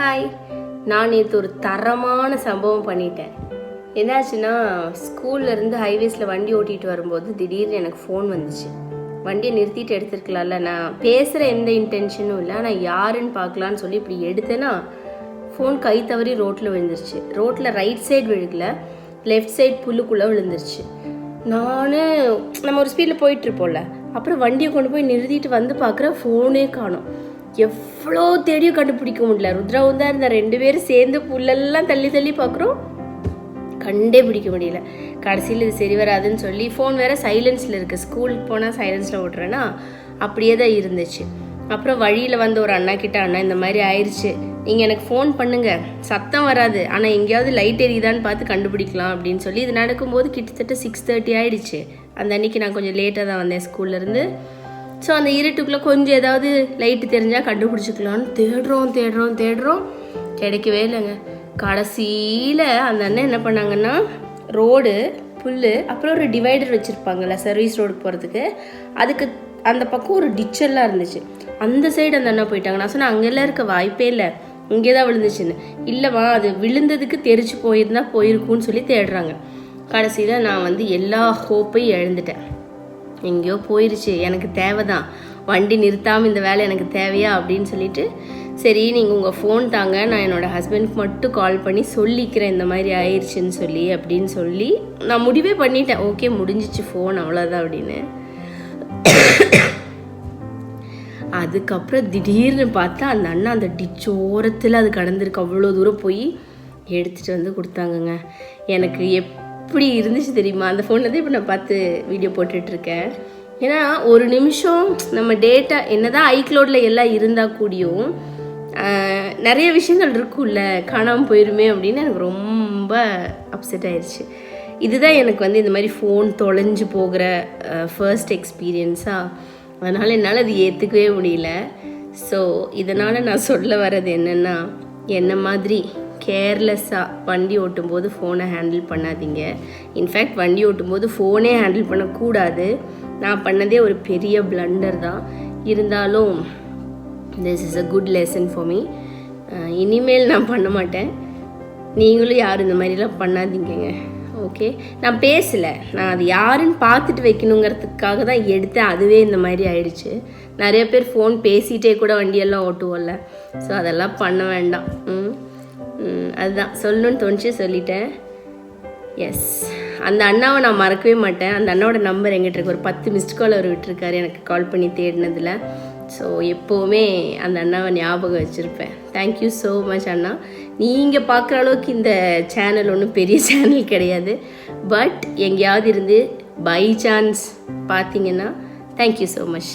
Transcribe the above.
Hi. நான் நேற்று ஒரு தரமான சம்பவம் பண்ணிட்டேன். என்னாச்சுன்னா ஸ்கூல்லேருந்து ஹைவேஸில் வண்டி ஓட்டிகிட்டு வரும்போது திடீர்னு எனக்கு ஃபோன் வந்துச்சு. வண்டியை நிறுத்திட்டு எடுத்துருக்கலாம்ல நான் பேசுகிற எந்த இன்டென்ஷனும் இல்லை நான் யாருன்னு பார்க்கலான்னு சொல்லி இப்படி எடுத்தேன்னா ஃபோன் கை தவறி ரோட்டில் விழுந்துருச்சு. ரோட்டில் ரைட் சைடு விழுகல லெஃப்ட் சைடு புல்லுக்குள்ளே விழுந்துருச்சு. நான் நம்ம ஒரு ஸ்பீடில் போயிட்டுருப்போம்ல அப்புறம் வண்டியை கொண்டு போய் நிறுத்திட்டு வந்து பார்க்குற ஃபோனே காணும். எவ்வளோ தேடியும் கண்டுபிடிக்க முடியல. ருத்ராவும் தான் இருந்தால் ரெண்டு பேரும் சேர்ந்து புல்லெல்லாம் தள்ளி தள்ளி பார்க்குறோம். கண்டே பிடிக்க முடியல. கடைசியில் இது சரி வராதுன்னு சொல்லி ஃபோன் வேற சைலன்ஸில் இருக்குது ஸ்கூலுக்கு போனால் சைலன்ஸில் ஓட்டுறேன்னா அப்படியே தான் இருந்துச்சு. அப்புறம் வழியில் வந்து ஒரு அண்ணா கிட்ட அண்ணா இந்த மாதிரி ஆயிடுச்சு நீங்கள் எனக்கு ஃபோன் பண்ணுங்கள் சத்தம் வராது. ஆனால் எங்கேயாவது லைட் எரியுதான்னு பார்த்து கண்டுபிடிக்கலாம் அப்படின்னு சொல்லி இது நடக்கும்போது கிட்டத்தட்ட சிக்ஸ் தேர்ட்டி ஆயிடுச்சு. அந்த அன்னைக்கு நான் கொஞ்சம் லேட்டாக தான் வந்தேன் ஸ்கூல்லேருந்து ஸோ அந்த இருட்டுக்குள்ளே கொஞ்சம் ஏதாவது லைட்டு தெரிஞ்சால் கண்டுபிடிச்சிக்கலான்னு தேடுறோம் தேடுறோம் தேடுறோம். கிடைக்கவே இல்லைங்க. கடைசியில் அந்த அண்ணன் என்ன பண்ணாங்கன்னா ரோடு புல் அப்புறம் ஒரு டிவைடர் வச்சுருப்பாங்கல்ல சர்வீஸ் ரோடு போகிறதுக்கு அதுக்கு அந்த பக்கம் ஒரு டிச்செல்லாம் இருந்துச்சு. அந்த சைடு அந்த அண்ணா போயிட்டாங்க நான் சொன்னேன் அங்கெல்லாம் இருக்க வாய்ப்பே இல்லை. இங்கே தான் விழுந்துச்சுன்னு. இல்லைவா அது விழுந்ததுக்கு தெரிச்சு போயிருந்தா போயிருக்கும்னு சொல்லி தேடுறாங்க. கடைசியில் நான் வந்து எல்லா ஹோப்பையும் இழந்துட்டேன். எங்கேயோ போயிருச்சு எனக்கு தேவை தான் வண்டி நிறுத்தாமல் இந்த வேலை எனக்கு தேவையா அப்படின்னு சொல்லிட்டு சரி நீங்கள் உங்கள் ஃபோன் தாங்க நான் என்னோடய ஹஸ்பண்ட்க்கு மட்டும் கால் பண்ணி சொல்லிக்கிறேன் இந்த மாதிரி ஆயிடுச்சுன்னு சொல்லி அப்படின்னு சொல்லி நான் முடிவே பண்ணிட்டேன். ஓகே முடிஞ்சிச்சு ஃபோன் அவ்வளோதான் அப்படின்னு. அதுக்கப்புறம் திடீர்னு பார்த்தா அந்த அண்ணா அந்த டிச்சோரத்தில் அது கடந்திருக்கு. அவ்வளோ தூரம் போய் எடுத்துகிட்டு வந்து கொடுத்தாங்கங்க. எனக்கு எப் எப்படி இருந்துச்சு தெரியுமா? அந்த ஃபோனில் தான் இப்போ நான் பார்த்து வீடியோ போட்டுட்ருக்கேன். ஏன்னா ஒரு நிமிஷம் நம்ம டேட்டா என்ன தான் ஐக்ளோடில் எல்லாம் இருந்தால் கூடியும் நிறைய விஷயங்கள் இருக்கும்ல காணாமல் போயிருமே அப்படின்னு எனக்கு ரொம்ப அப்செட் ஆயிடுச்சு இதுதான் எனக்கு வந்து இந்த மாதிரி ஃபோன் தொலைஞ்சு போகிற ஃபர்ஸ்ட் எக்ஸ்பீரியன்ஸாக அதனால் என்னால் அது ஏற்றுக்கவே முடியல. ஸோ இதனால் நான் சொல்ல வர்றது என்னென்னா என்ன மாதிரி கேர்லெஸ்ஸாக வண்டி ஓட்டும்போது ஃபோனை ஹேண்டில் பண்ணாதீங்க. இன்ஃபேக்ட் வண்டி ஓட்டும்போது ஃபோனே ஹேண்டில் பண்ணக்கூடாது. நான் பண்ணதே ஒரு பெரிய பிளண்டர் தான். இருந்தாலும் this is a good lesson for me இனிமேல் நான் பண்ண மாட்டேன். நீங்களும் யாரும் இந்த மாதிரிலாம் பண்ணாதீங்கங்க. ஓகே நான் பேசலை. நான் அது யாருன்னு பார்த்துட்டு வைக்கணுங்கிறதுக்காக தான் எடுத்தேன். அதுவே இந்த மாதிரி ஆயிடுச்சு. நிறைய பேர் ஃபோன் பேசிகிட்டே கூட வண்டியெல்லாம் ஓட்டுவோம்ல. ஸோ அதெல்லாம் பண்ண வேண்டாம். ம் ம், அதுதான். சொல்லணும்னு தோணுச்சு சொல்லிட்டேன். எஸ் அந்த அண்ணாவை நான் மறக்கவே மாட்டேன். அந்த அண்ணாவோட நம்பர் எங்கிட்ட இருக்கு. ஒரு பத்து மிஸ்ட் கால் அவர் விட்டுருக்காரு. எனக்கு கால் பண்ணி தேடினதில். ஸோ எப்போவுமே அந்த அண்ணாவை ஞாபகம் வச்சுருப்பேன். தேங்க்யூ ஸோ மச் அண்ணா. நீங்கள் பார்க்குற அளவுக்கு இந்த சேனல் ஒன்றும் பெரிய சேனல் கிடையாது. பட் எங்கேயாவது இருந்து பை சான்ஸ் பார்த்தீங்கன்னா தேங்க்யூ ஸோ மச்